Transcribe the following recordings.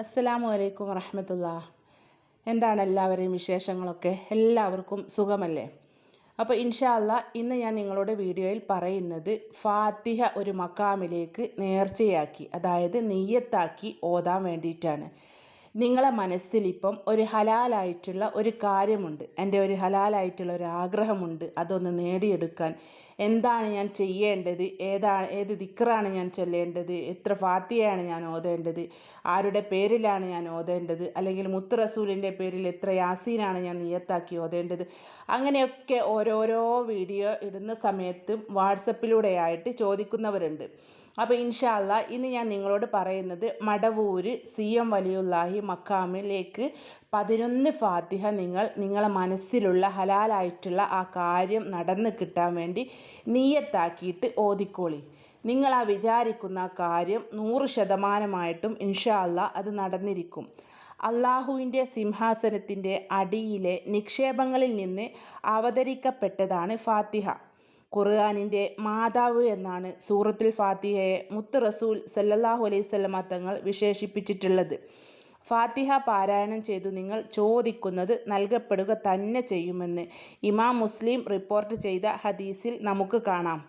അസ്സലാമു അലൈക്കും വറഹമത്തുള്ള. എന്താണ് എല്ലാവരെയും വിശേഷങ്ങളൊക്കെ? എല്ലാവർക്കും സുഖമല്ലേ? അപ്പോൾ ഇൻഷാല്ല ഇന്ന് ഞാൻ നിങ്ങളുടെ വീഡിയോയിൽ പറയുന്നത് ഫാത്തിഹ ഒരു മക്കാമിലേക്ക് നേർച്ചയാക്കി അതായത് നെയ്യത്താക്കി ഓതാൻ വേണ്ടിയിട്ടാണ്. നിങ്ങളെ മനസ്സിലിപ്പം ഒരു ഹലാലായിട്ടുള്ള ഒരു കാര്യമുണ്ട്. എന്റെ ഒരു ഹലാലായിട്ടുള്ള ഒരു ആഗ്രഹമുണ്ട്. അതൊന്ന് നേടിയെടുക്കാൻ എന്താണ് ഞാൻ ചെയ്യേണ്ടത്? ഏതാണ് ഏത് ദിക്റാണ് ഞാൻ ചൊല്ലേണ്ടത്? എത്ര ഫാത്തിയാണ് ഞാൻ ഓതേണ്ടത്? ആരുടെ പേരിലാണ് ഞാൻ ഓതേണ്ടത്? അല്ലെങ്കിൽ മുത്ത് റസൂലിന്റെ പേരിൽ എത്ര യാസീനാണ് ഞാൻ നിയത്താക്കി ഓതേണ്ടത്? അങ്ങനെയൊക്കെ ഓരോരോ വീഡിയോ ഇടുന്ന സമയത്തും വാട്സപ്പിലൂടെയായിട്ട് ചോദിക്കുന്നവരുണ്ട്. അപ്പോൾ ഇൻഷാല്ല ഇന്ന് ഞാൻ നിങ്ങളോട് പറയുന്നത് മടവൂര് സി എം വലിയുല്ലാഹി മക്കാമിലേക്ക് പതിനൊന്ന് ഫാത്തിഹ നിങ്ങൾ നിങ്ങളെ മനസ്സിലുള്ള ഹലാലായിട്ടുള്ള ആ കാര്യം നടന്ന് കിട്ടാൻ വേണ്ടി നീയത്താക്കിയിട്ട് ഓതിക്കോളി. നിങ്ങൾ ആ വിചാരിക്കുന്ന കാര്യം നൂറ് ശതമാനമായിട്ടും ഇൻഷാ അല്ലാ അത് നടന്നിരിക്കും. അള്ളാഹുവിന്റെ സിംഹാസനത്തിന്റെ അടിയിലെ നിക്ഷേപങ്ങളിൽ നിന്ന് അവതരിക്കപ്പെട്ടതാണ് ഫാത്തിഹ. ഖുർആാനിന്റെ മാതാവ് എന്നാണ് സൂറത്തുൽ ഫാത്തിഹയെ മുത്ത് റസൂൽ സല്ലല്ലാഹു അലൈഹി സ്വലമ തങ്ങൾ വിശേഷിപ്പിച്ചിട്ടുള്ളത്. ഫാത്തിഹ പാരായണം ചെയ്തു നിങ്ങൾ ചോദിക്കുന്നത് നൽകപ്പെടുക തന്നെ ചെയ്യുമെന്ന് ഇമാം മുസ്ലിം റിപ്പോർട്ട് ചെയ്ത ഹദീസിൽ നമുക്ക് കാണാം.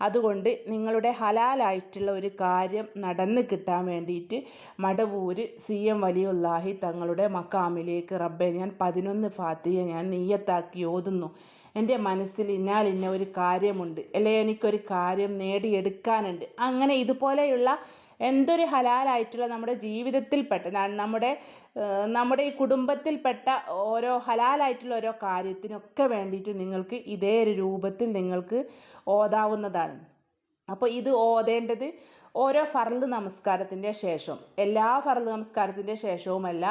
അതുകൊണ്ട് നിങ്ങളുടെ ഹലാലായിട്ടുള്ള ഒരു കാര്യം നടന്നു കിട്ടാൻ വേണ്ടിയിട്ട് മടവൂര് സി എം വലിയുല്ലാഹി തങ്ങളുടെ മക്കാമിലേക്ക് റബ്ബെ ഞാൻ പതിനൊന്ന് ഫാത്തിഹ ഞാൻ നീയത്താക്കി ഓതുന്നു. എന്റെ മനസ്സിൽ ഇന്നാൽ ഇന്ന ഒരു കാര്യമുണ്ട്. അല്ലെ എനിക്കൊരു കാര്യം നേടിയെടുക്കാനുണ്ട്. അങ്ങനെ ഇതുപോലെയുള്ള എന്തൊരു ഹലാലായിട്ടുള്ള നമ്മുടെ ജീവിതത്തിൽപ്പെട്ട നമ്മുടെ നമ്മുടെ ഈ കുടുംബത്തിൽപ്പെട്ട ഓരോ ഹലാലായിട്ടുള്ള ഓരോ കാര്യത്തിനൊക്കെ വേണ്ടിയിട്ട് നിങ്ങൾക്ക് ഇതേ ഒരു രൂപത്തിൽ നിങ്ങൾക്ക് ഓതാവുന്നതാണ്. അപ്പോൾ ഇത് ഓതേണ്ടത് ഓരോ ഫർൾ നമസ്കാരത്തിന്റെ ശേഷം എല്ലാ ഫർൾ നമസ്കാരത്തിന്റെ ശേഷവുമല്ല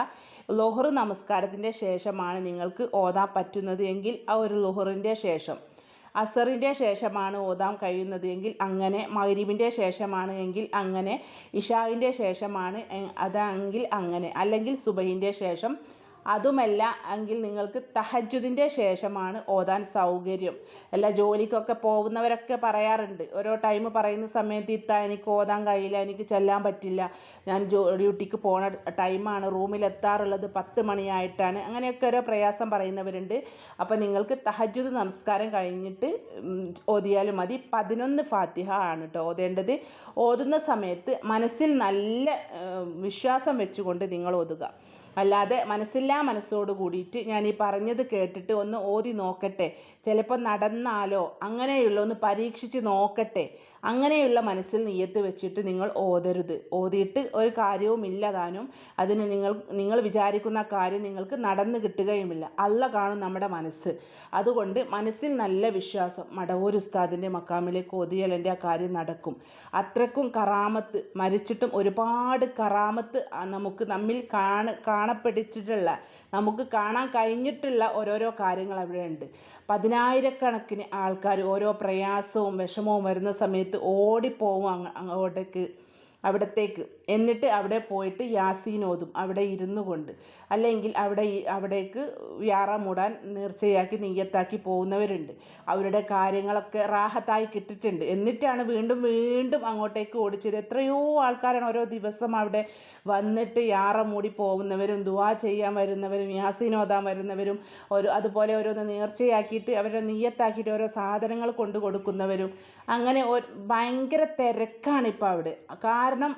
ലൊഹർ നമസ്കാരത്തിന്റെ ശേഷമാണ് നിങ്ങൾക്ക് ഓതാൻ പറ്റുന്നത് എങ്കിൽ ആ ഒരു ലൊഹറിന്റെ ശേഷം. അസറിന്റെ ശേഷമാണ് ഓതാൻ കഴിയുന്നത് എങ്കിൽ അങ്ങനെ മഗ്രിബിന്റെ ശേഷമാണ് എങ്കിൽ അങ്ങനെ ഇഷാവിന്റെ ശേഷമാണ് അതാണെങ്കിൽ അങ്ങനെ അല്ലെങ്കിൽ സുബഹിന്റെ ശേഷം അതുമല്ല എങ്കിൽ നിങ്ങൾക്ക് തഹജുദിന്റെ ശേഷമാണ് ഓതാൻ സൗകര്യം. അല്ല ജോലിക്കൊക്കെ പോകുന്നവരൊക്കെ പറയാറുണ്ട്. ഓരോ ടൈം പറയുന്ന സമയത്ത് ഇത്ത എനിക്ക് ഓതാൻ കഴിയില്ല എനിക്ക് ചെല്ലാൻ പറ്റില്ല. ഞാൻ ജോ ഡ്യൂട്ടിക്ക് പോണ ടൈമാണ് റൂമിലെത്താറുള്ളത് പത്ത് മണിയായിട്ടാണ്. അങ്ങനെയൊക്കെ ഓരോ പ്രയാസം പറയുന്നവരുണ്ട്. അപ്പോൾ നിങ്ങൾക്ക് തഹജുദ് നമസ്കാരം കഴിഞ്ഞിട്ട് ഓതിയാലും മതി. പതിനൊന്ന് ഫാത്തിഹ ആണ് കേട്ടോ ഓതേണ്ടത്. ഓതുന്ന സമയത്ത് മനസ്സിൽ നല്ല വിശ്വാസം വെച്ചുകൊണ്ട് നിങ്ങൾ ഓതുക. അല്ലാതെ മനസ്സില്ലാ മനസ്സോട് കൂടിയിട്ട് ഞാൻ ഈ പറഞ്ഞത് കേട്ടിട്ട് ഒന്ന് ഓതി നോക്കട്ടെ. ചിലപ്പോൾ നടന്നാലോ അങ്ങനെയുള്ള ഒന്ന് പരീക്ഷിച്ച് നോക്കട്ടെ. അങ്ങനെയുള്ള മനസ്സിൽ നീയത്ത് വെച്ചിട്ട് നിങ്ങൾ ഓതരുത്. ഓതിയിട്ട് ഒരു കാര്യവും ഇല്ലതാനും അതിന് നിങ്ങൾ നിങ്ങൾ വിചാരിക്കുന്ന കാര്യം നിങ്ങൾക്ക് നടന്നു കിട്ടുകയുമില്ല. അല്ല കാണും നമ്മുടെ മനസ്സ്. അതുകൊണ്ട് മനസ്സിൽ നല്ല വിശ്വാസം മടവൂർ ഉസ്താദിന്റെ മക്കാമിലേക്ക് ഓതിയാൽ എന്റെ ആ കാര്യം നടക്കും. അത്രക്കും കറാമത്ത് മരിച്ചിട്ടും ഒരുപാട് കറാമത്ത് നമുക്ക് നമ്മിൽ കാണ കാണപ്പെട്ടിട്ടുള്ള നമുക്ക് കാണാൻ കഴിഞ്ഞിട്ടുള്ള ഓരോരോ കാര്യങ്ങൾ അവിടെ ഉണ്ട് പതിനായിരക്കണക്കിന് ആൾക്കാർ ഓരോ പ്രയാസവും വിഷമവും വരുന്ന സമയത്ത് ഓടിപ്പോവും അങ്ങോട്ടേക്ക് അവിടത്തേക്ക്. എന്നിട്ട് അവിടെ പോയിട്ട് യാസീൻ ഓതും. അവിടെ ഇരുന്നു കൊണ്ട്. അല്ലെങ്കിൽ അവിടെ അവിടേക്ക് വ്യാറ മൂടാൻ നേർച്ചയാക്കി നെയ്യത്താക്കി പോകുന്നവരുണ്ട്. അവരുടെ കാര്യങ്ങളൊക്കെ റാഹത്തായി കിട്ടിയിട്ടുണ്ട്. എന്നിട്ടാണ് വീണ്ടും വീണ്ടും അങ്ങോട്ടേക്ക് ഓടിച്ചത്. എത്രയോ ആൾക്കാരാണ് ഓരോ ദിവസം അവിടെ വന്നിട്ട് യാറ മൂടി പോകുന്നവരും ദുവാ ചെയ്യാൻ വരുന്നവരും യാസീൻ ഓതാൻ വരുന്നവരും ഒരു അതുപോലെ ഓരോന്ന് നേർച്ചയാക്കിയിട്ട് അവരുടെ നെയ്യത്താക്കിയിട്ട് ഓരോ സാധനങ്ങൾ കൊണ്ടു കൊടുക്കുന്നവരും. അങ്ങനെ ഭയങ്കര തിരക്കാണ് ഇപ്പോൾ അവിടെ. കാരണം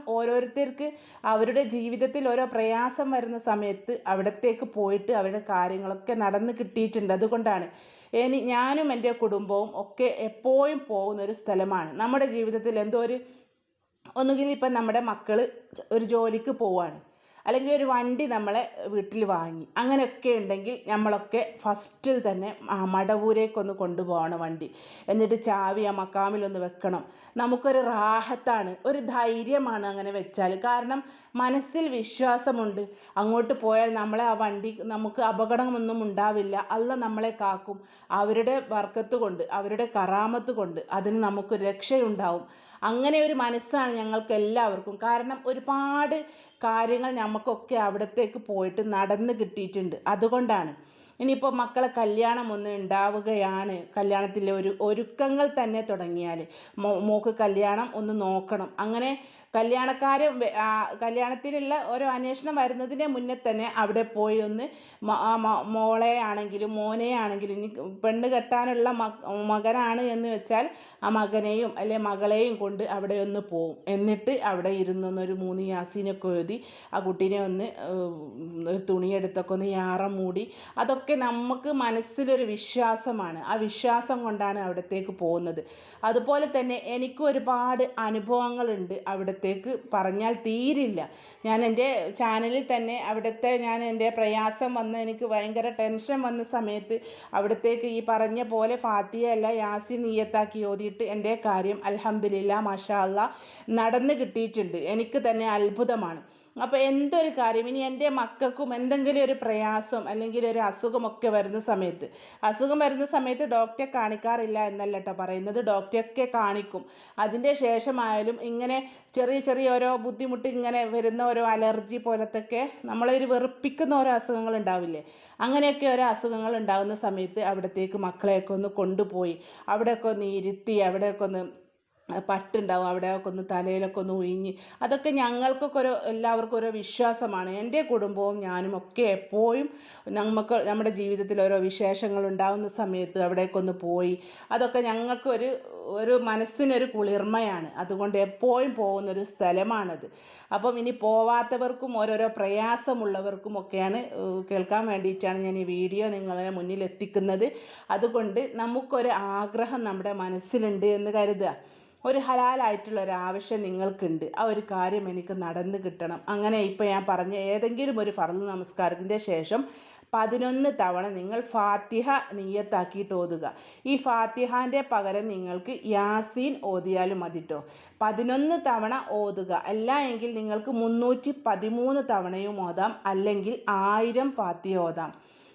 ഓരോരുത്തർക്ക് അവരുടെ ജീവിതത്തിൽ ഓരോ പ്രയാസം വരുന്ന സമയത്ത് അവിടത്തേക്ക് പോയിട്ട് അവരുടെ കാര്യങ്ങളൊക്കെ നടന്ന് കിട്ടിയിട്ടുണ്ട്. അതുകൊണ്ടാണ്. ഇനി ഞാനും എന്റെ കുടുംബവും ഒക്കെ എപ്പോഴും പോകുന്ന ഒരു സ്ഥലമാണ്. നമ്മുടെ ജീവിതത്തിൽ എന്തോ ഒരു ഒന്നുകിൽ ഇപ്പം നമ്മുടെ മക്കൾ ഒരു ജോലിക്ക് പോവാണ്. അല്ലെങ്കിൽ ഒരു വണ്ടി നമ്മളെ വീട്ടിൽ വാങ്ങി. അങ്ങനെയൊക്കെ ഉണ്ടെങ്കിൽ നമ്മളൊക്കെ ഫസ്റ്റിൽ തന്നെ മടവൂരേക്കൊന്ന് കൊണ്ടുപോകണം വണ്ടി. എന്നിട്ട് ചാവി ആ മക്കാമിലൊന്ന് വെക്കണം. നമുക്കൊരു റാഹത്താണ് ഒരു ധൈര്യമാണ് അങ്ങനെ വെച്ചാൽ. കാരണം മനസ്സിൽ വിശ്വാസമുണ്ട്. അങ്ങോട്ട് പോയാൽ നമ്മളെ ആ വണ്ടി നമുക്ക് അപകടമൊന്നും ഉണ്ടാവില്ല. അല്ല നമ്മളെ കാക്കും. അവരുടെ വർക്കത്ത് കൊണ്ട് അവരുടെ കറാമത്ത് കൊണ്ട് അതിന് നമുക്ക് രക്ഷയുണ്ടാവും. അങ്ങനെ ഒരു മനസ്സാണ് ഞങ്ങൾക്ക് എല്ലാവർക്കും കാരണം ഒരുപാട് കാര്യങ്ങൾ നമുക്കൊക്കെ അവിടത്തേക്ക് പോയിട്ട് നടന്ന് കിട്ടിയിട്ടുണ്ട്. അതുകൊണ്ടാണ്. ഇനിയിപ്പോൾ മക്കളെ കല്യാണം ഒന്ന് ഉണ്ടാവുകയാണ് കല്യാണത്തിലെ ഒരു ഒരുക്കങ്ങൾ തന്നെ തുടങ്ങിയാൽ മോ മോക്ക് കല്യാണം ഒന്ന് നോക്കണം. അങ്ങനെ കല്യാണക്കാരും കല്യാണത്തിലുള്ള ഓരോ അന്വേഷണം വരുന്നതിന് മുന്നേ തന്നെ അവിടെ പോയി ഒന്ന് മോളെ ആണെങ്കിലും മോനെ ആണെങ്കിലും ഇനി പെണ്ണ് കെട്ടാനുള്ള മകനാണ് എന്ന് വെച്ചാൽ ആ മകനെയും അല്ലെ മകളെയും കൊണ്ട് അവിടെ ഒന്ന് പോവും. എന്നിട്ട് അവിടെ ഇരുന്നൊന്നൊരു മൂന്ന് യാസീനൊക്കെ എഴുതി ആ കുട്ടീനെ ഒന്ന് ഒരു തുണിയെടുത്തൊക്കെ ഒന്ന് യാറം മൂടി അതൊക്കെ നമുക്ക് മനസ്സിലൊരു വിശ്വാസമാണ്. ആ വിശ്വാസം കൊണ്ടാണ് അവിടത്തേക്ക് പോകുന്നത്. അതുപോലെ തന്നെ എനിക്ക് ഒരുപാട് അനുഭവങ്ങളുണ്ട് അവിടത്തേക്ക് പറഞ്ഞാൽ തീരില്ല. ഞാൻ എന്റെ ചാനലിൽ തന്നെ അവിടുത്തെ ഞാൻ എന്റെ പ്രയാസം വന്ന് എനിക്ക് ഭയങ്കര ടെൻഷൻ വന്ന സമയത്ത് അവിടത്തേക്ക് ഈ പറഞ്ഞ പോലെ ഫാത്തിയ അല്ല യാസി നീയത്താക്കി ഓതിയിട്ട് എന്റെ കാര്യം അലഹമില്ല മാഷാ അല്ല നടന്ന് കിട്ടിയിട്ടുണ്ട്. എനിക്ക് തന്നെ അത്ഭുതമാണ്. അപ്പോൾ എന്തൊരു കാര്യം? ഇനി എന്റെ മക്കൾക്കും എന്തെങ്കിലും ഒരു പ്രയാസം അല്ലെങ്കിൽ ഒരു അസുഖമൊക്കെ വരുന്ന സമയത്ത് അസുഖം വരുന്ന സമയത്ത് ഡോക്ടറെ കാണിക്കാറില്ല എന്നല്ല കേട്ടോ പറയുന്നത്. ഡോക്ടറെയൊക്കെ കാണിക്കും. അതിന്റെ ശേഷമായാലും ഇങ്ങനെ ചെറിയ ചെറിയ ഓരോ ബുദ്ധിമുട്ട് ഇങ്ങനെ വരുന്ന ഓരോ അലർജി പോലത്തൊക്കെ ഒരു വെറുപ്പിക്കുന്ന ഓരോ അസുഖങ്ങൾ ഉണ്ടാവില്ലേ? അങ്ങനെയൊക്കെ ഓരോ അസുഖങ്ങൾ ഉണ്ടാകുന്ന സമയത്ത് അവിടത്തേക്ക് മക്കളെയൊക്കെ ഒന്ന് കൊണ്ടുപോയി അവിടെയൊക്കെ ഒന്ന് ഇരുത്തി അവിടെയൊക്കെ ഒന്ന് പട്ടുണ്ടാവും. അവിടെയൊക്കെ ഒന്ന് തലയിലൊക്കെ ഒന്ന് ഉയിഞ്ഞ് അതൊക്കെ ഞങ്ങൾക്കൊക്കെ ഒരു എല്ലാവർക്കും ഓരോ വിശ്വാസമാണ്. എന്റെ കുടുംബവും ഞാനും ഒക്കെ എപ്പോഴും നമുക്ക് നമ്മുടെ ജീവിതത്തിൽ ഓരോ വിശേഷങ്ങൾ ഉണ്ടാകുന്ന സമയത്ത് അവിടേക്കൊന്ന് പോയി. അതൊക്കെ ഞങ്ങൾക്കൊരു ഒരു മനസ്സിനൊരു കുളിർമയാണ്. അതുകൊണ്ട് എപ്പോഴും പോകുന്നൊരു സ്ഥലമാണത്. അപ്പം ഇനി പോവാത്തവർക്കും ഓരോരോ പ്രയാസമുള്ളവർക്കും ഒക്കെയാണ് കേൾക്കാൻ വേണ്ടിയിട്ടാണ് ഞാൻ ഈ വീഡിയോ നിങ്ങളുടെ മുന്നിൽ എത്തിക്കുന്നത് അതുകൊണ്ട് നമുക്കൊരു ആഗ്രഹം നമ്മുടെ മനസ്സിലുണ്ട് എന്ന് കരുതുക. ഒരു ഹലാലായിട്ടുള്ള ഒരു ആവശ്യം നിങ്ങൾക്കുണ്ട്. ആ ഒരു കാര്യം എനിക്ക് നടന്നു കിട്ടണം. അങ്ങനെ ഇപ്പോൾ ഞാൻ പറഞ്ഞ ഏതെങ്കിലും ഒരു ഫർദ് നമസ്കാരത്തിന്റെ ശേഷം പതിനൊന്ന് തവണ നിങ്ങൾ ഫാത്തിഹ നീയത്താക്കിയിട്ട് ഓതുക. ഈ ഫാത്തിഹാന്റെ പകരം നിങ്ങൾക്ക് യാസീൻ ഓതിയാലും മതി ട്ടോ. പതിനൊന്ന് തവണ ഓതുക. അല്ല എങ്കിൽ നിങ്ങൾക്ക് മുന്നൂറ്റി പതിമൂന്ന് തവണയും ഓതാം. അല്ലെങ്കിൽ ആയിരം ഫാത്തിഹ ഓതാം.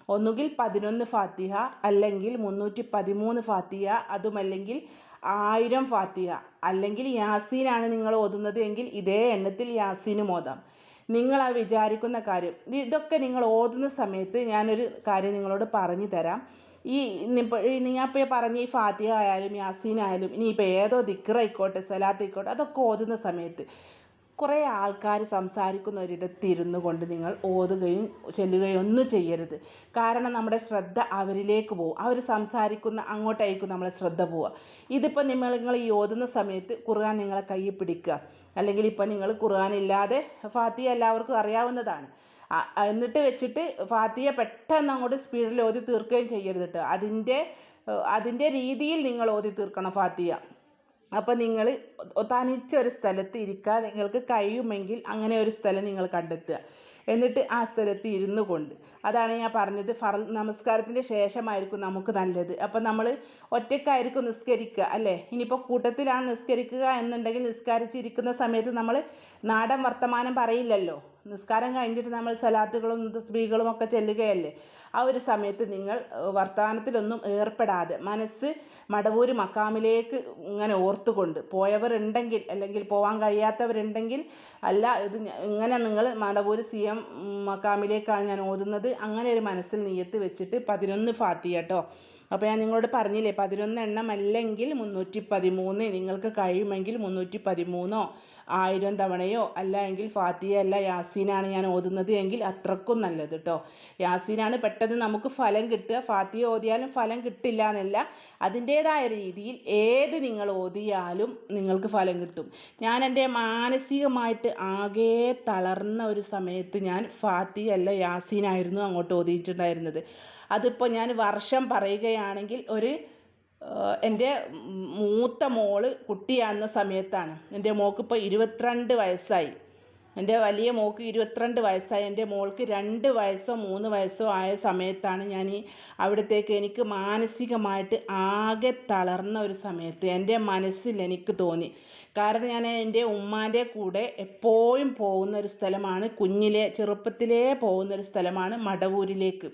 ഒന്നുകിൽ പതിനൊന്ന് ഫാത്തിഹ അല്ലെങ്കിൽ മുന്നൂറ്റി പതിമൂന്ന് ഫാത്തിഹ അതുമല്ലെങ്കിൽ ആയിരം ഫാത്തിഹ. അല്ലെങ്കിൽ യാസീനാണ് നിങ്ങൾ ഓതുന്നത് എങ്കിൽ ഇതേ എണ്ണത്തിൽ യാസീനും ഓതാം നിങ്ങൾ ആ വിചാരിക്കുന്ന കാര്യം. ഇതൊക്കെ നിങ്ങൾ ഓതുന്ന സമയത്ത് ഞാനൊരു കാര്യം നിങ്ങളോട് പറഞ്ഞു തരാം. ഈ ഞാൻ ഇപ്പോൾ പറഞ്ഞ ഈ ഫാത്തിഹ ആയാലും യാസീൻ ആയാലും ഇനിയിപ്പോൾ ഏതോ ദിക്റായിക്കോട്ടെ സ്വലാത്തായിക്കോട്ടെ അതൊക്കെ ഓതുന്ന സമയത്ത് കുറേ ആൾക്കാർ സംസാരിക്കുന്ന ഒരിടത്ത് ഇരുന്നു കൊണ്ട് നിങ്ങൾ ഓതുകയും ചെല്ലുകയും ഒന്നും ചെയ്യരുത്. കാരണം നമ്മുടെ ശ്രദ്ധ അവരിലേക്ക് പോകും അവർ സംസാരിക്കുന്ന അങ്ങോട്ടായിരിക്കും നമ്മളെ ശ്രദ്ധ പോവുക. ഇതിപ്പോൾ നിങ്ങൾ നിങ്ങൾ ഈ ഓതുന്ന സമയത്ത് ഖുർആൻ നിങ്ങളെ കയ്യിൽ പിടിക്കുക. അല്ലെങ്കിൽ ഇപ്പോൾ നിങ്ങൾ ഖുർആൻ ഇല്ലാതെ ഫാത്തിയ എല്ലാവർക്കും അറിയാവുന്നതാണ്. എന്നിട്ട് വെച്ചിട്ട് ഫാത്തിയ പെട്ടെന്ന് അങ്ങോട്ട് സ്പീഡിൽ ഓതി തീർക്കുകയും ചെയ്യരുത് കേട്ടോ അതിന്റെ അതിന്റെ രീതിയിൽ നിങ്ങൾ ഓതി തീർക്കണം ഫാത്തിയ അപ്പോൾ നിങ്ങൾ തനിച്ചൊരു സ്ഥലത്ത് ഇരിക്കാൻ നിങ്ങൾക്ക് കഴിയുമെങ്കിൽ അങ്ങനെ ഒരു സ്ഥലം നിങ്ങൾ കണ്ടെത്തുക. എന്നിട്ട് ആ സ്ഥലത്ത് ഇരുന്നു കൊണ്ട്. അതാണ് ഞാൻ പറഞ്ഞത്. ഫർ നമസ്കാരത്തിന്റെ ശേഷമായിരിക്കും നമുക്ക് നല്ലത്. അപ്പം നമ്മൾ ഒറ്റയ്ക്കായിരിക്കും നിസ്കരിക്കുക അല്ലേ? ഇനിയിപ്പോൾ കൂട്ടത്തിലാണ് നിസ്കരിക്കുക എന്നുണ്ടെങ്കിൽ നിസ്കരിച്ചിരിക്കുന്ന സമയത്ത് നമ്മൾ നാടൻ വർത്തമാനം പറയില്ലല്ലോ. നിസ്കാരം കഴിഞ്ഞിട്ട് നമ്മൾ സ്വലാത്തുകളും തസ്ബീകളും ഒക്കെ ചെല്ലുകയല്ലേ? ആ ഒരു സമയത്ത് നിങ്ങൾ വർത്തമാനത്തിലൊന്നും ഏർപ്പെടാതെ മനസ്സ് മടവൂര് മക്കാമിലേക്ക് ഇങ്ങനെ ഓർത്തുകൊണ്ട് പോയവരുണ്ടെങ്കിൽ അല്ലെങ്കിൽ പോകാൻ കഴിയാത്തവരുണ്ടെങ്കിൽ അല്ല ഇത് ഇങ്ങനെ നിങ്ങൾ മടവൂര് സി എം മക്കാമിലേക്കാണ് ഞാൻ ഓതുന്നത്. അങ്ങനെ ഒരു മനസ്സിൽ നീയത്ത് വെച്ചിട്ട് പതിനൊന്ന് ഫാത്തിയ കേട്ടോ അപ്പോൾ ഞാൻ നിങ്ങളോട് പറഞ്ഞില്ലേ പതിനൊന്ന് എണ്ണം അല്ലെങ്കിൽ മുന്നൂറ്റി പതിമൂന്ന് നിങ്ങൾക്ക് കഴിയുമെങ്കിൽ മുന്നൂറ്റി പതിമൂന്നോ? ആയിരം തവണയോ അല്ല എങ്കിൽ ഫാത്തിയ അല്ല യാസീനാണ് ഞാൻ ഓതുന്നത് എങ്കിൽ അത്രക്കും നല്ലത് കേട്ടോ യാസീനാണ് പെട്ടെന്ന് നമുക്ക് ഫലം കിട്ടുക. ഫാത്തിയ ഓതിയാലും ഫലം കിട്ടില്ല എന്നല്ല. അതിന്റേതായ രീതിയിൽ ഏത് നിങ്ങൾ ഓതിയാലും നിങ്ങൾക്ക് ഫലം കിട്ടും. ഞാൻ എന്റെ മാനസികമായിട്ട് ആകെ തളർന്ന ഒരു സമയത്ത് ഞാൻ ഫാത്തിയ അല്ല യാസീനായിരുന്നു അങ്ങോട്ട് ഓതിയിട്ടുണ്ടായിരുന്നത്. അതിപ്പോൾ ഞാൻ വർഷം പറയുകയാണെങ്കിൽ ഒരു എന്റെ മൂത്ത മോൾ കുട്ടിയാകുന്ന സമയത്താണ്. എന്റെ മോൾക്കിപ്പോൾ ഇരുപത്തിരണ്ട് വയസ്സായി. എന്റെ വലിയ മോൾക്ക് ഇരുപത്തിരണ്ട് വയസ്സായി. എന്റെ മോൾക്ക് രണ്ട് വയസ്സോ മൂന്ന് വയസ്സോ ആയ സമയത്താണ് ഞാൻ ഈ അവിടത്തേക്ക് എനിക്ക് മാനസികമായിട്ട് ആകെ തളർന്ന ഒരു സമയത്ത് എന്റെ മനസ്സിൽ എനിക്ക് തോന്നി. കാരണം ഞാൻ എന്റെ ഉമ്മാന്റെ കൂടെ എപ്പോഴും പോകുന്ന ഒരു സ്ഥലമാണ് കുഞ്ഞിലെ ചെറുപ്പത്തിലേ പോകുന്ന ഒരു സ്ഥലമാണ് മടവൂരിലേക്ക്.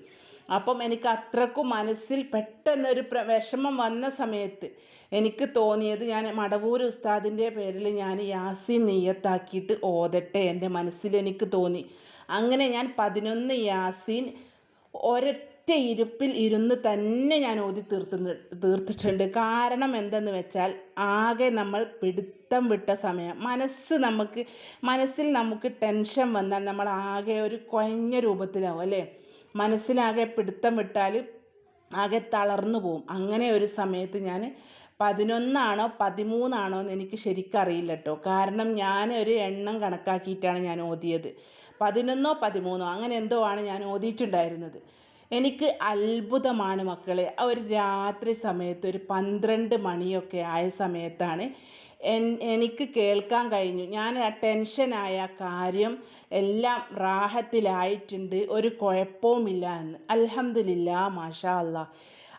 അപ്പം എനിക്ക് അത്രക്കും മനസ്സിൽ പെട്ടെന്നൊരു പ്ര വിഷമം വന്ന സമയത്ത് എനിക്ക് തോന്നിയത് ഞാൻ മടവൂർ ഉസ്താദിന്റെ പേരിൽ ഞാൻ യാസീൻ നെയ്യത്താക്കിയിട്ട് ഓതട്ടെ എന്റെ മനസ്സിൽ എനിക്ക് തോന്നി. അങ്ങനെ ഞാൻ പതിനൊന്ന് യാസീൻ ഒരൊറ്റ ഇരുപ്പിൽ ഇരുന്ന് തന്നെ ഞാൻ ഓതി തീർത്തു തീർത്തിട്ടുണ്ട്. കാരണം എന്തെന്ന് വെച്ചാൽ ആകെ നമ്മൾ പിടുത്തം വിട്ട സമയം. മനസ്സ് നമുക്ക് മനസ്സിൽ നമുക്ക് ടെൻഷൻ വന്നാൽ നമ്മൾ ആകെ ഒരു കുഴഞ്ഞ രൂപത്തിലാവും അല്ലേ? മനസ്സിലാകെ പിടുത്തം വിട്ടാൽ ആകെ തളർന്നു പോവും. അങ്ങനെ ഒരു സമയത്ത് ഞാൻ പതിനൊന്നാണോ പതിമൂന്നാണോ എന്ന് എനിക്ക് ശരിക്കറിയില്ല കേട്ടോ കാരണം ഞാൻ ഒരു എണ്ണം കണക്കാക്കിയിട്ടാണ് ഞാൻ ഓതിയത്. പതിനൊന്നോ പതിമൂന്നോ അങ്ങനെ എന്തോ ആണ് ഞാൻ ഓതിയിട്ടുണ്ടായിരുന്നത്. എനിക്ക് അത്ഭുതമാണ് മക്കളെ. ഒരു രാത്രി സമയത്ത് ഒരു പന്ത്രണ്ട് മണിയൊക്കെ ആയ സമയത്താണ് എനിക്ക് കേൾക്കാൻ കഴിഞ്ഞു. ഞാൻ ആ ടെൻഷനായ കാര്യം എല്ലാം റാഹത്തിലായിട്ടുണ്ട്. ഒരു കുഴപ്പവുമില്ല എന്ന്. അൽഹംദുലില്ലാ മാഷാ അല്ലാ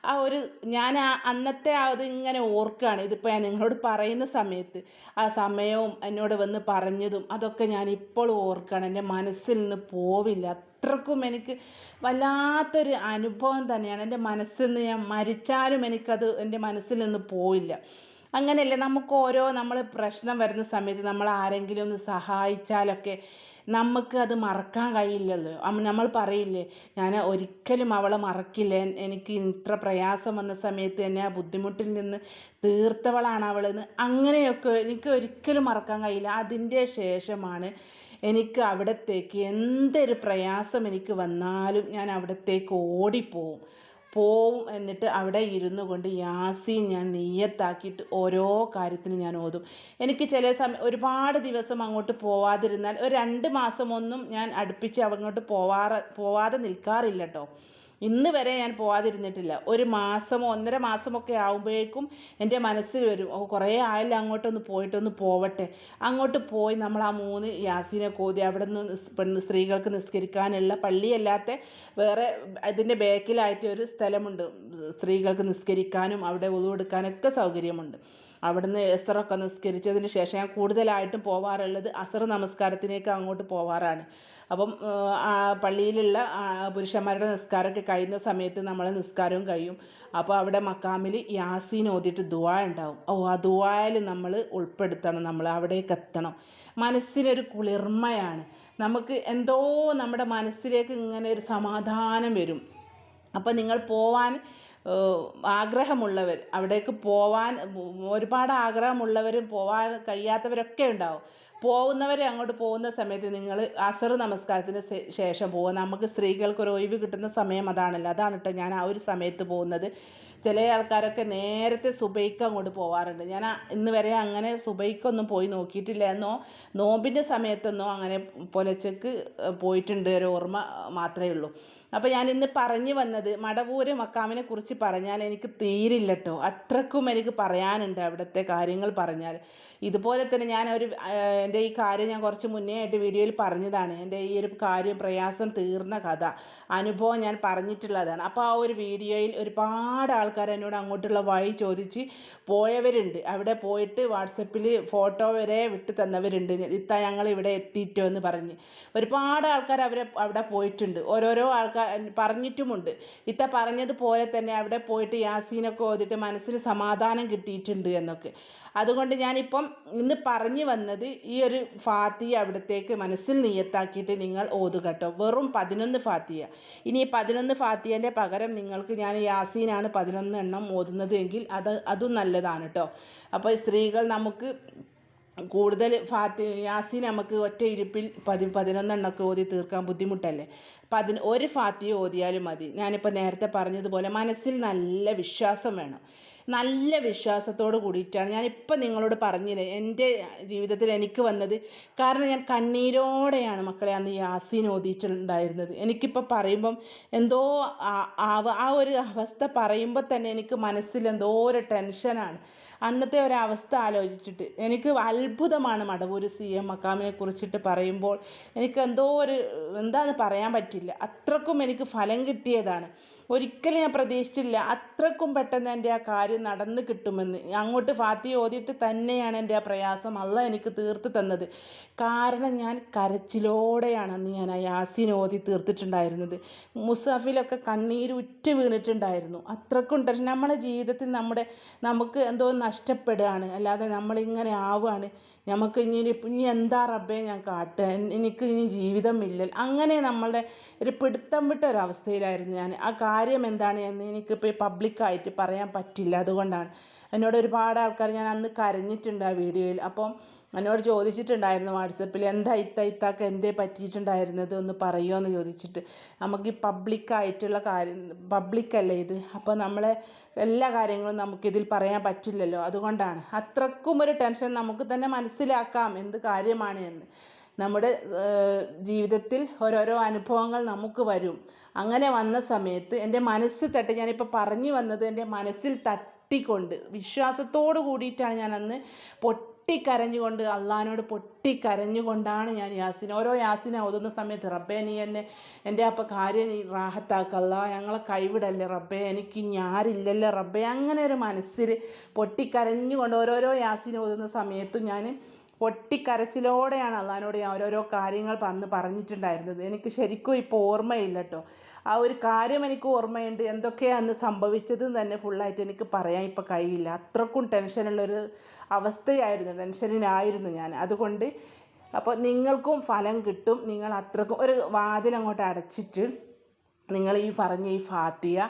ആ ഒരു ഞാൻ ആ അന്നത്തെ ആ ഇങ്ങനെ ഓർക്കുകയാണ്. ഇതിപ്പോൾ ഞാൻ നിങ്ങളോട് പറയുന്ന സമയത്ത് ആ സമയവും എന്നോട് വന്ന് പറഞ്ഞതും അതൊക്കെ ഞാൻ ഇപ്പോഴും ഓർക്കുകയാണ്. എന്റെ മനസ്സിൽ നിന്ന് പോവില്ല. അത്രക്കും എനിക്ക് വല്ലാത്തൊരു അനുഭവം തന്നെയാണ്. എന്റെ മനസ്സിൽ നിന്ന് ഞാൻ മരിച്ചാലും എനിക്കത് എന്റെ മനസ്സിൽ നിന്ന് പോയില്ല അങ്ങനെയല്ലേ നമുക്ക് ഓരോ നമ്മൾ പ്രശ്നം വരുന്ന സമയത്ത് നമ്മൾ ആരെങ്കിലും ഒന്ന് സഹായിച്ചാലൊക്കെ നമുക്ക് അത് മറക്കാൻ കഴിയില്ലല്ലോ. നമ്മൾ പറയില്ലേ ഞാൻ ഒരിക്കലും അവളെ മറക്കില്ല. എനിക്ക് ഇത്ര പ്രയാസം വന്ന സമയത്ത് തന്നെ ആ ബുദ്ധിമുട്ടിൽ നിന്ന് തീർത്തവളാണ് അവളെന്ന് അങ്ങനെയൊക്കെ എനിക്ക് ഒരിക്കലും മറക്കാൻ കഴിയില്ല. അതിന്റെ ശേഷമാണ് എനിക്ക് അവിടത്തേക്ക് എന്തൊരു പ്രയാസം എനിക്ക് വന്നാലും ഞാൻ അവിടത്തേക്ക് ഓടിപ്പോവും. പോവും എന്നിട്ട് അവിടെ ഇരുന്നു കൊണ്ട് യാസീൻ ഞാൻ നെയ്യത്താക്കിയിട്ട് ഓരോ കാര്യത്തിനും ഞാൻ ഓതും. എനിക്ക് ചില സമയം ഒരുപാട് ദിവസം അങ്ങോട്ട് പോവാതിരുന്നാൽ ഒരു രണ്ട് മാസമൊന്നും ഞാൻ അടുപ്പിച്ച് അങ്ങോട്ട് പോവാറ് പോവാതെ നിൽക്കാറില്ല കേട്ടോ ഇന്ന് വരെ ഞാൻ പോവാതിരുന്നിട്ടില്ല. ഒരു മാസമോ ഒന്നര മാസമൊക്കെ ആകുമ്പോഴേക്കും എന്റെ മനസ്സിൽ വരും ഓ കുറേ ആയല്ലോ അങ്ങോട്ടൊന്ന് പോയിട്ടൊന്ന് പോവട്ടെ. അങ്ങോട്ട് പോയി നമ്മൾ ആ മൂന്ന് യാസീനെ കോതി അവിടെ നിന്ന് സ്ത്രീകൾക്ക് നിസ്കരിക്കാനുള്ള പള്ളിയല്ലാത്ത വേറെ അതിന്റെ ബാക്കിലായിട്ട് ഒരു സ്ഥലമുണ്ട്. സ്ത്രീകൾക്ക് നിസ്കരിക്കാനും അവിടെ ഉതുവെടുക്കാനൊക്കെ സൗകര്യമുണ്ട്. അവിടുന്ന് എസ്തറൊക്കെ നിസ്കരിച്ചതിന് ശേഷം ഞാൻ കൂടുതലായിട്ടും പോവാറുള്ളത് അസർ നമസ്കാരത്തിനേക്ക് അങ്ങോട്ട് പോവാറാണ്. അപ്പം പള്ളിയിലുള്ള പുരുഷന്മാരുടെ നിസ്കാരമൊക്കെ കഴിയുന്ന സമയത്ത് നമ്മൾ നിസ്കാരവും കഴിയും. അപ്പോൾ അവിടെ മക്കാമിൽ യാസീൻ ഓതിയിട്ട് ദുവാ ഉണ്ടാവും. ഓ ആ ദുവായിൽ നമ്മൾ ഉൾപ്പെടുത്തണം നമ്മൾ അവിടേക്ക് എത്തണം. മനസ്സിനൊരു കുളിർമയാണ്. നമുക്ക് എന്തോ നമ്മുടെ മനസ്സിലേക്ക് ഇങ്ങനെ ഒരു സമാധാനം വരും. അപ്പോൾ നിങ്ങൾ പോവാൻ ആഗ്രഹമുള്ളവർ അവിടേക്ക് പോവാൻ ഒരുപാട് ആഗ്രഹമുള്ളവരും പോവാൻ കഴിയാത്തവരൊക്കെ ഉണ്ടാവും. പോകുന്നവർ അങ്ങോട്ട് പോകുന്ന സമയത്ത് നിങ്ങൾ അസർ നമസ്കാരത്തിന് ശേഷം പോകുക നമുക്ക് സ്ത്രീകൾക്ക് ഒരു ഒഴിവ് കിട്ടുന്ന സമയം അതാണല്ലോ. അതാണ് കേട്ടോ ഞാൻ ആ ഒരു സമയത്ത് പോകുന്നത്. ചില ആൾക്കാരൊക്കെ നേരത്തെ സുബൈക്ക് അങ്ങോട്ട് പോവാറുണ്ട്. ഞാൻ ഇന്ന് വരെ അങ്ങനെ സുബൈക്കൊന്നും പോയി നോക്കിയിട്ടില്ല. എന്നോ നോമ്പിന്റെ സമയത്തൊന്നും അങ്ങനെ പുലച്ചക്ക് പോയിട്ടുണ്ട്. ഒരു ഓർമ്മ മാത്രമേ ഉള്ളൂ. അപ്പോൾ ഞാൻ ഇന്ന് പറഞ്ഞു വന്നത് മടവൂര് മക്കാമിനെ കുറിച്ച് പറഞ്ഞാൽ എനിക്ക് തീരില്ല കേട്ടോ അത്രക്കും എനിക്ക് പറയാനുണ്ട് അവിടുത്തെ കാര്യങ്ങൾ പറഞ്ഞാൽ. ഇതുപോലെ തന്നെ ഞാൻ ഒരു എന്റെ ഈ കാര്യം ഞാൻ കുറച്ച് മുന്നേ ആയിട്ട് വീഡിയോയിൽ പറഞ്ഞതാണ്. എന്റെ ഈ ഒരു കാര്യം പ്രയാസം തീർന്ന കഥ അനുഭവം ഞാൻ പറഞ്ഞിട്ടുള്ളതാണ്. അപ്പോൾ ആ ഒരു വീഡിയോയിൽ ഒരുപാട് ആൾക്കാർ എന്നോട് അങ്ങോട്ടുള്ള വഴി ചോദിച്ച് പോയവരുണ്ട്. അവിടെ പോയിട്ട് വാട്സപ്പിൽ ഫോട്ടോ വരെ വിട്ടു തന്നവരുണ്ട്. ഇത്ത ഞങ്ങൾ ഇവിടെ എത്തിയിട്ടോ എന്ന് പറഞ്ഞ്. ഒരുപാട് ആൾക്കാർ അവരെ അവിടെ പോയിട്ടുണ്ട്. ഓരോരോ ആൾക്കാർ പറഞ്ഞിട്ടുമുണ്ട്. ഇത്ത പറഞ്ഞതുപോലെ തന്നെ അവിടെ പോയിട്ട് യാസീനൊക്കെ ഓതിട്ട് മനസ്സിന് സമാധാനം കിട്ടിയിട്ടുണ്ട് എന്നൊക്കെ. അതുകൊണ്ട് ഞാനിപ്പം ഇന്ന് പറഞ്ഞു വന്നത് ഈ ഒരു ഫാത്തിയ അവിടത്തേക്ക് മനസ്സിൽ നിയത്താക്കിയിട്ട് നിങ്ങൾ ഓതുക കേട്ടോ വെറും പതിനൊന്ന് ഫാത്തിയ. ഇനി ഈ പതിനൊന്ന് ഫാത്തിയേന്റെ പകരം നിങ്ങൾക്ക് ഞാൻ യാസീനാണ് പതിനൊന്ന് എണ്ണം ഓതുന്നത് എങ്കിൽ അത് അതും നല്ലതാണ് കേട്ടോ അപ്പോൾ സ്ത്രീകൾ നമുക്ക് കൂടുതൽ ഫാത്തി യാസിൻ നമുക്ക് ഒറ്റ ഇരുപ്പിൽ പതി പതിനൊന്നെണ്ണമൊക്കെ ഓതി തീർക്കാൻ ബുദ്ധിമുട്ടല്ലേ? പതി ഒരു ഫാത്തിയ ഓതിയാലും മതി. ഞാനിപ്പോൾ നേരത്തെ പറഞ്ഞതുപോലെ മനസ്സിൽ നല്ല വിശ്വാസം വേണം. നല്ല വിശ്വാസത്തോട് കൂടിയിട്ടാണ് ഞാനിപ്പോൾ നിങ്ങളോട് പറഞ്ഞില്ലേ എന്റെ ജീവിതത്തിൽ എനിക്ക് വന്നത്. കാരണം ഞാൻ കണ്ണീരോടെയാണ് മക്കളെ അന്ന് യാസീൻ ഓതിയിട്ടുണ്ടായിരുന്നത്. എനിക്കിപ്പോൾ പറയുമ്പം എന്തോ ആ ഒരു അവസ്ഥ പറയുമ്പോൾ തന്നെ എനിക്ക് മനസ്സിൽ എന്തോ ഒരു ടെൻഷനാണ് അന്നത്തെ ഒരവസ്ഥ ആലോചിച്ചിട്ട് എനിക്ക് അത്ഭുതമാണ് മടവൂർ സി എം മക്കാമിനെ കുറിച്ചിട്ട് പറയുമ്പോൾ. എനിക്ക് എന്തോ ഒരു എന്താണെന്ന് പറയാൻ പറ്റില്ല. അത്രക്കും എനിക്ക് ഫലം കിട്ടിയതാണ്. ഒരിക്കലും ഞാൻ പ്രതീക്ഷിച്ചില്ല. അത്രക്കും പെട്ടെന്ന് എന്റെ ആ കാര്യം നടന്ന് കിട്ടുമെന്ന്. അങ്ങോട്ട് ഫാത്തി ഓതിയിട്ട് തന്നെയാണ് എന്റെ ആ പ്രയാസം അല്ല എനിക്ക് തീർത്ത് തന്നത്. കാരണം ഞാൻ കരച്ചിലോടെയാണ് അന്ന് ഞാൻ ആ യാസീൻ ഓതി തീർത്തിട്ടുണ്ടായിരുന്നത്. മുസാഫിലൊക്കെ കണ്ണീര് ഉറ്റ് വീണിട്ടുണ്ടായിരുന്നു. അത്രക്കും നമ്മുടെ ജീവിതത്തിൽ നമ്മുടെ നമുക്ക് എന്തോ നഷ്ടപ്പെടുകയാണ്. അല്ലാതെ നമ്മളിങ്ങനെ ആവുകയാണ്. നമുക്ക് ഇനി ഇനി എന്താ റബ്ബേ ഞാൻ കാട്ടുക എനിക്ക് ഇനി ജീവിതമില്ല അങ്ങനെ നമ്മളുടെ ഒരു പിടുത്തം വിട്ട ഒരവസ്ഥയിലായിരുന്നു ഞാൻ. ആ കാര്യം എന്താണ് എന്ന് എനിക്കിപ്പോൾ പബ്ലിക്കായിട്ട് പറയാൻ പറ്റില്ല. അതുകൊണ്ടാണ്. എന്നോട് ഒരുപാട് ആൾക്കാർ ഞാൻ അന്ന് കരഞ്ഞിട്ടുണ്ട് ആ വീഡിയോയിൽ. അപ്പം എന്നോട് ചോദിച്ചിട്ടുണ്ടായിരുന്നു വാട്സപ്പിൽ എന്താ ഇത്ത ഇത്താക്ക് എന്തേ പറ്റിയിട്ടുണ്ടായിരുന്നത്? ഒന്ന് പറയുമോ എന്ന് ചോദിച്ചിട്ട്. നമുക്ക് ഈ പബ്ലിക്കായിട്ടുള്ള കാര്യം പബ്ലിക്കല്ലേ ഇത്? അപ്പോൾ നമ്മളെ എല്ലാ കാര്യങ്ങളും നമുക്കിതിൽ പറയാൻ പറ്റില്ലല്ലോ. അതുകൊണ്ടാണ്. അത്രക്കും ഒരു ടെൻഷൻ നമുക്ക് തന്നെ മനസ്സിലാക്കാം എന്ത് കാര്യമാണ് എന്ന്. നമ്മുടെ ജീവിതത്തിൽ ഓരോരോ അനുഭവങ്ങൾ നമുക്ക് വരും. അങ്ങനെ വന്ന സമയത്ത് എന്റെ മനസ്സ് തട്ടി ഞാനിപ്പോൾ പറഞ്ഞു വന്നത് എന്റെ മനസ്സിൽ തട്ടിക്കൊണ്ട് വിശ്വാസത്തോട് കൂടിയിട്ടാണ് ഞാൻ അന്ന് പൊട്ടിക്കരഞ്ഞുകൊണ്ട് അള്ളഹാനോട് പൊട്ടിക്കരഞ്ഞുകൊണ്ടാണ് ഞാൻ യാസിൻ. ഓരോ യാസിന ഓതുന്ന സമയത്ത് റബ്ബേ നീ എന്നെ എന്റെ അപ്പം കാര്യം നീ റാഹത്താക്കല്ല ഞങ്ങളെ കൈവിടല്ലേ റബ്ബേ എനിക്ക് ഞാരില്ലല്ലേ റബ്ബേ. അങ്ങനെ ഒരു മനസ്സിൽ പൊട്ടിക്കരഞ്ഞുകൊണ്ട് ഓരോരോ യാസിന ഓതുന്ന സമയത്തും ഞാൻ പൊട്ടിക്കരച്ചിലോടെയാണ് അള്ളഹാനോട് ഞാൻ ഓരോരോ കാര്യങ്ങൾ അന്ന് പറഞ്ഞിട്ടുണ്ടായിരുന്നത്. എനിക്ക് ശരിക്കും ഇപ്പോൾ ഓർമ്മയില്ല കേട്ടോ. ആ ഒരു കാര്യം എനിക്ക് ഓർമ്മയുണ്ട്. എന്തൊക്കെയാണ് അന്ന് സംഭവിച്ചതെന്ന് തന്നെ ഫുള്ളായിട്ട് എനിക്ക് പറയാൻ ഇപ്പോൾ കഴിയില്ല. അത്രക്കും ടെൻഷനുള്ളൊരു അവസ്ഥയായിരുന്നു ടെൻഷനിലായിരുന്നു ഞാൻ. അതുകൊണ്ട് അപ്പോൾ നിങ്ങൾക്കും ഫലം കിട്ടും. നിങ്ങൾ അത്രക്കും ഒരു വാതിൽ അങ്ങോട്ട് അടച്ചിട്ട് നിങ്ങൾ ഈ പറഞ്ഞ ഈ ഫാത്തിയ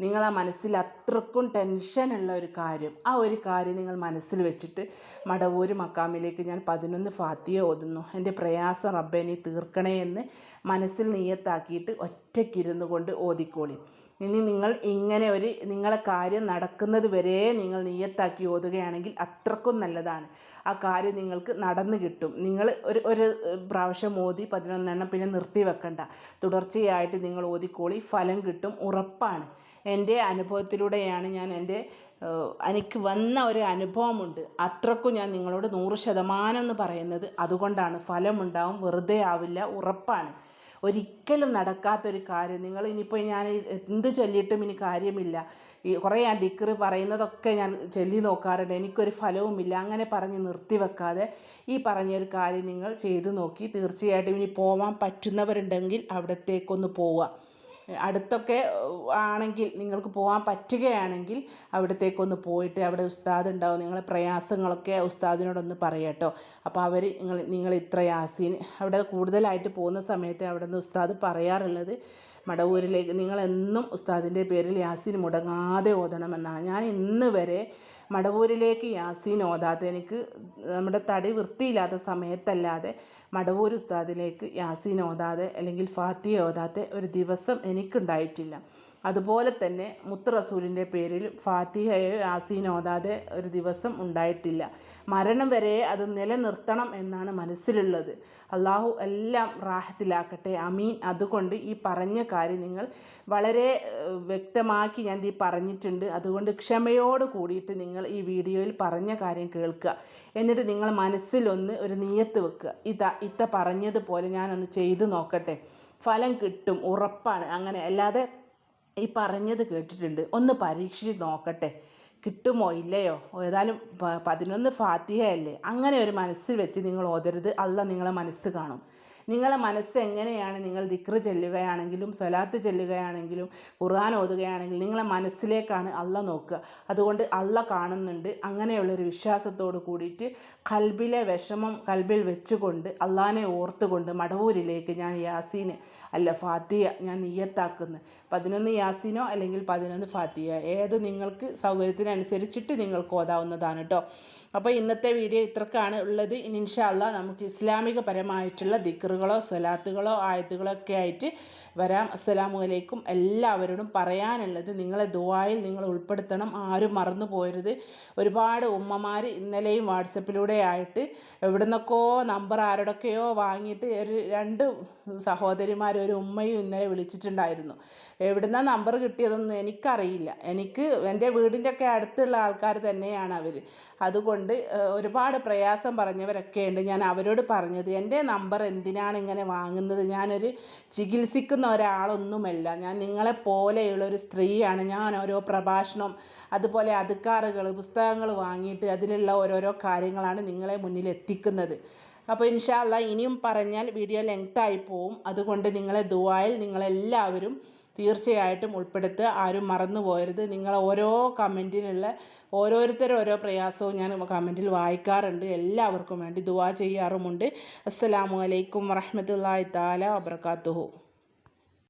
നിങ്ങളെ മനസ്സിൽ അത്രക്കും ടെൻഷനുള്ള ഒരു കാര്യം. ആ ഒരു കാര്യം നിങ്ങൾ മനസ്സിൽ വെച്ചിട്ട് മടവൂര് മക്കാമിലേക്ക് ഞാൻ പതിനൊന്ന് ഫാത്തിയ ഓതുന്നു. എന്റെ പ്രയാസം റബ്ബെ നീ തീർക്കണേ എന്ന് മനസ്സിൽ നീയത്താക്കിയിട്ട് ഒറ്റയ്ക്കിരുന്നു കൊണ്ട് ഓതിക്കോളി. ഇനി നിങ്ങൾ ഇങ്ങനെ ഒരു നിങ്ങളെ കാര്യം നടക്കുന്നത് വരെ നിങ്ങൾ നീയത്താക്കി ഓതുകയാണെങ്കിൽ അത്രക്കും നല്ലതാണ്. ആ കാര്യം നിങ്ങൾക്ക് നടന്നു കിട്ടും. നിങ്ങൾ ഒരു ഒരു പ്രാവശ്യം ഓതി പതിനൊന്നെണ്ണം പിന്നെ നിർത്തി വെക്കണ്ട. തുടർച്ചയായിട്ട് നിങ്ങൾ ഓതിക്കോളി. ഫലം കിട്ടും. ഉറപ്പാണ്. എന്റെ അനുഭവത്തിലൂടെയാണ് ഞാൻ എന്റെ എനിക്ക് വന്ന ഒരു അനുഭവമുണ്ട്. അത്രക്കും ഞാൻ നിങ്ങളോട് നൂറ് ശതമാനം എന്ന് പറയുന്നത് അതുകൊണ്ടാണ്. ഫലമുണ്ടാവും. വെറുതെ ആവില്ല. ഉറപ്പാണ്. ഒരിക്കലും നടക്കാത്തൊരു കാര്യം. നിങ്ങൾ ഇനിയിപ്പോൾ ഞാൻ എന്ത് ചൊല്ലിയിട്ടും ഇനി കാര്യമില്ല. ഈ കുറേ ഞാൻ ദിക്റ് പറയുന്നതൊക്കെ ഞാൻ ചൊല്ലി നോക്കാറുണ്ട്. എനിക്കൊരു ഫലവുമില്ല അങ്ങനെ പറഞ്ഞ് നിർത്തി വെക്കാതെ ഈ പറഞ്ഞൊരു കാര്യം നിങ്ങൾ ചെയ്തു നോക്കി. തീർച്ചയായിട്ടും ഇനി പോവാൻ പറ്റുന്നവരുണ്ടെങ്കിൽ അവിടത്തേക്കൊന്ന് പോവുക. അടുത്തൊക്കെ ആണെങ്കിൽ നിങ്ങൾക്ക് പോകാൻ പറ്റുകയാണെങ്കിൽ അവിടത്തേക്കൊന്ന് പോയിട്ട് അവിടെ ഉസ്താദ് ഉണ്ടാവും. നിങ്ങളെ പ്രയാസങ്ങളൊക്കെ ഉസ്താദിനോടൊന്ന് പറയട്ടോ അപ്പോൾ അവർ നിങ്ങൾ നിങ്ങൾ ഇത്ര യാസീൻ. അവിടെ കൂടുതലായിട്ട് പോകുന്ന സമയത്ത് അവിടെ നിന്ന് ഉസ്താദ് പറയാറുള്ളത് മടവൂരിലേക്ക് നിങ്ങളെന്നും ഉസ്താദിന്റെ പേരിൽ യാസീൻ മുടങ്ങാതെ ഓതണമെന്നാണ്. ഞാൻ ഇന്ന് വരെ മടവൂരിലേക്ക് യാസീൻ ഓതാതെ എനിക്ക് നമ്മുടെ തടി വൃത്തിയില്ലാത്ത സമയത്തല്ലാതെ മടവൂർ ഉസ്താദിലേക്ക് യാസീൻ ഓതാതെ അല്ലെങ്കിൽ ഫാത്തിയ ഓതാതെ ഒരു ദിവസം എനിക്കുണ്ടായിട്ടില്ല. അതുപോലെ തന്നെ മുത്ത് റസൂലിന്റെ പേരിൽ ഫാത്തിഹയോ യാസീൻ ഓതാതെ ഒരു ദിവസം ഉണ്ടായിട്ടില്ല. മരണം വരെ അത് നിലനിർത്തണം എന്നാണ് മനസ്സിലുള്ളത്. അള്ളാഹു എല്ലാം റാഹത്തിലാക്കട്ടെ. അമീൻ അതുകൊണ്ട് ഈ പറഞ്ഞ കാര്യം നിങ്ങൾ വളരെ വ്യക്തമാക്കി ഞാൻ ഈ പറഞ്ഞിട്ടുണ്ട്. അതുകൊണ്ട് ക്ഷമയോട് കൂടിയിട്ട് നിങ്ങൾ ഈ വീഡിയോയിൽ പറഞ്ഞ കാര്യം കേൾക്കുക. എന്നിട്ട് നിങ്ങൾ മനസ്സിലൊന്ന് ഒരു നീയത്ത് വെക്കുക. ഇതാ ഇത്ത പറഞ്ഞതുപോലെ ഞാനൊന്ന് ചെയ്തു നോക്കട്ടെ. ഫലം കിട്ടും ഉറപ്പാണ്. അങ്ങനെ അല്ലാതെ ഈ പറഞ്ഞത് കേട്ടിട്ടുണ്ട്. ഒന്ന് പരീക്ഷിച്ച് നോക്കട്ടെ. കിട്ടുമോ? ഇല്ലയോ? ഏതായാലും പതിനൊന്ന് ഫാത്തിഹയല്ലേ? അങ്ങനെ ഒരു മനസ്സിൽ വെച്ച് നിങ്ങൾ ഓതരുത്. അല്ല നിങ്ങളെ മനസ്സ് കാണും. നിങ്ങളെ മനസ്സ് എങ്ങനെയാണ് നിങ്ങൾ ദിക്റ് ചെല്ലുകയാണെങ്കിലും സ്വലാത്ത് ചെല്ലുകയാണെങ്കിലും ഖുർആൻ ഓതുകയാണെങ്കിലും നിങ്ങളെ മനസ്സിലേക്കാണ് അള്ള നോക്കുക. അതുകൊണ്ട് അള്ള കാണുന്നുണ്ട്. അങ്ങനെയുള്ളൊരു വിശ്വാസത്തോട് കൂടിയിട്ട് കൽബിലെ വിഷമം കൽബിൽ വെച്ചുകൊണ്ട് അള്ളാനെ ഓർത്തുകൊണ്ട് മടവൂരിലേക്ക് ഞാൻ യാസീന് അല്ല ഫാത്തിയ ഞാൻ നീയത്താക്കുന്നു പതിനൊന്ന് യാസീനോ അല്ലെങ്കിൽ പതിനൊന്ന് ഫാത്തിയ ഏത് നിങ്ങൾക്ക് സൗകര്യത്തിനനുസരിച്ചിട്ട് നിങ്ങൾക്ക് ഓതാവുന്നതാണ് കേട്ടോ അപ്പോൾ ഇന്നത്തെ വീഡിയോ ഇത്രക്കാണ് ഉള്ളത്. ഇനി ഇൻഷാല്ല നമുക്ക് ഇസ്ലാമികപരമായിട്ടുള്ള ദിക്റുകളോ സ്വലാത്തുകളോ ആയത്തുകളോ ഒക്കെ ആയിട്ട് വരാം. അസ്സലാമു അലൈക്കും. എല്ലാവരോടും പറയാനുള്ളത് നിങ്ങളെ ദുവായിൽ നിങ്ങൾ ഉൾപ്പെടുത്തണം. ആരും മറന്നു പോരുത്. ഒരുപാട് ഉമ്മമാർ ഇന്നലെയും വാട്സപ്പിലൂടെ ആയിട്ട് എവിടുന്നൊക്കെയോ നമ്പർ ആരോടൊക്കെയോ വാങ്ങിയിട്ട് ഒരു രണ്ട് സഹോദരിമാർ ഒരു ഉമ്മയും ഇന്നലെ വിളിച്ചിട്ടുണ്ടായിരുന്നു. എവിടുന്ന നമ്പർ കിട്ടിയതൊന്നും എനിക്കറിയില്ല. എനിക്ക് എന്റെ വീടിന്റെ ഒക്കെ അടുത്തുള്ള ആൾക്കാർ തന്നെയാണ് അവർ അതുകൊണ്ട് ഒരുപാട് പ്രയാസം പറഞ്ഞവരൊക്കെ ഉണ്ട് ഞാൻ അവരോട് പറഞ്ഞത് എന്റെ നമ്പർ എന്തിനാണ് ഇങ്ങനെ വാങ്ങുന്നത്? ഞാനൊരു ചികിത്സിക്കുന്ന ഒരാളൊന്നുമല്ല. ഞാൻ നിങ്ങളെ പോലെയുള്ള ഒരു സ്ത്രീയാണ്. ഞാൻ ഓരോ പ്രഭാഷണം അതുപോലെ അതുക്കാറുകൾ പുസ്തകങ്ങൾ വാങ്ങിയിട്ട് അതിലുള്ള ഓരോരോ കാര്യങ്ങളാണ് നിങ്ങളെ മുന്നിൽ എത്തിക്കുന്നത് അപ്പോൾ ഇൻഷാല്ല ഇനിയും പറഞ്ഞാൽ വീഡിയോ ലെങ്ത് ആയി പോവും. അതുകൊണ്ട് നിങ്ങളെ ദുബായിൽ നിങ്ങളെല്ലാവരും തീർച്ചയായിട്ടും ഉൾപ്പെടുത്തുക. ആരും മറന്നു പോയരുത് നിങ്ങൾ ഓരോ കമന്റിനുള്ള ഓരോരുത്തരും ഓരോ പ്രയാസവും ഞാൻ കമന്റിൽ വായിക്കാറുണ്ട്. എല്ലാവർക്കും വേണ്ടി ദുവാ ചെയ്യാറുമുണ്ട്. അസ്സലാമു അലൈക്കും വറഹമത്തല്ലാഹി താല വബർക്കാത്തുഹു